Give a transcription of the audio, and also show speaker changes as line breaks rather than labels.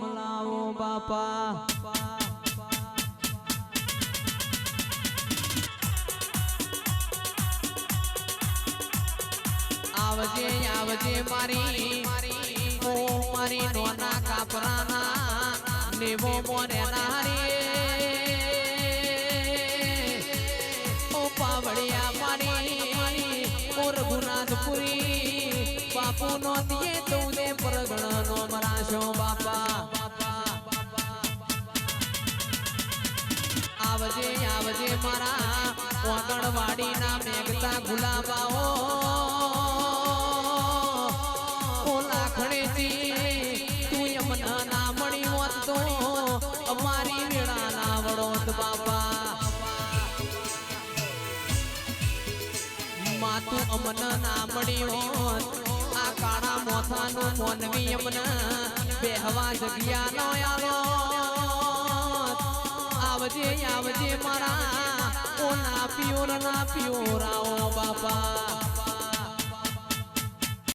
બાપા આવજે આવજે મારી. મારી નોના કાપરાના નેવો મોને નારી ઓ પાવડિયા મારી, ઓ રઘુનાથપુરી બાપુ નો નો બાપા. આવજે આવજે મારા વાગણવાડીના મેઘતા ગુલાબાઓ. લાખણીજી તું ના મળી હોત. તો અમારી વેળા ના બાપા. માતું અમન ના મળી કાળા મોથાનું મોનવી અમન બેહવા જગ્યા નો આવો. આવજે આવજે મારા, ઓ ના પિયોર ના પિયોરાઓ બાપા.